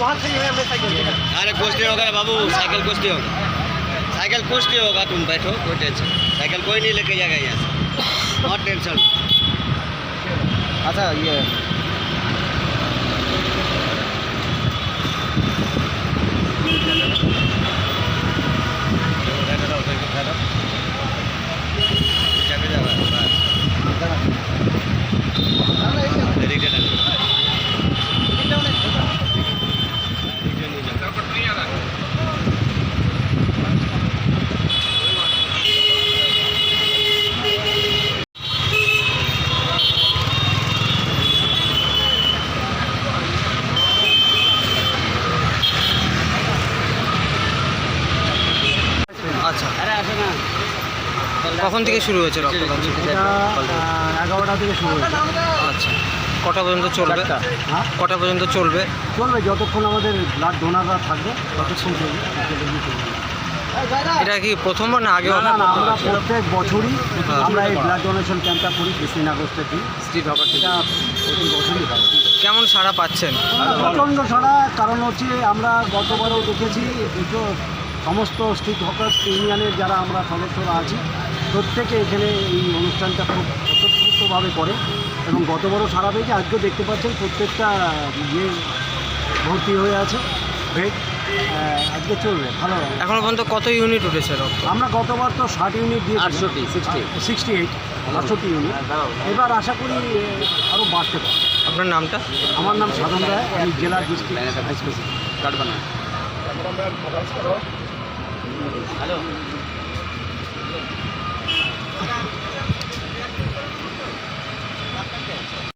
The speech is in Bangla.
वहाँ अरे कुछ नहीं होगा बाबू साइकिल कुछ नहीं होगा। साइकिल कुछ नहीं होगा तुम बैठो कोई टेंशन साइकिल कोई नहीं लेके जाएगा यहाँ से। बहुत टेंशन। अच्छा ये। কখন থেকে শুরু হয়েছে রক্তদান? এগারোটা থেকে শুরু হয়েছে। আচ্ছা। কটা পর্যন্ত চলবে? হ্যাঁ? কটা পর্যন্ত চলবে? চলবে যতক্ষণ আমাদের ব্লাড ডোনাররা থাকবে ততক্ষণ চলবে। এটা কি প্রথমবার না আগে আমরা প্রত্যেক বছরই আমরা এই ব্লাড ডোনেশন ক্যাম্পটা করি ফিফটিন আগস্টের দিন। স্ট্রিট হকার এটা প্রতি বছরই হয়। কেমন সাড়া পাচ্ছেন? প্রচণ্ড ছাড়া কারণ হচ্ছে আমরা গতবারও দেখেছি দুটো সমস্ত স্ট্রিট হকার্স ইউনিয়নের যারা আমরা সদস্যরা আছি প্রত্যেকে এখানে এই অনুষ্ঠানটা খুব স্বতঃস্ফূর্তভাবে করে এবং গতবারও সারা পেয়েছে আজকেও দেখতে পাচ্ছেন প্রত্যেকটা ইয়ে ভর্তি হয়ে আছে বেড আজকে চলবে ভালো এখনও পর্যন্ত কত ইউনিট উঠেছে আমরা গতবার তো ষাট ইউনিট দিয়ে আটষট্টি, 60 সিক্সটি এইট আটষট্টি ইউনিট। এবার আশা করি আরও বাড়তে পারে। আপনার নামটা? আমার নাম সাধন রায় আমি জেলা ডিস্ট্রিক্ট ভাইস প্রেসিডেন্ট হ্যালো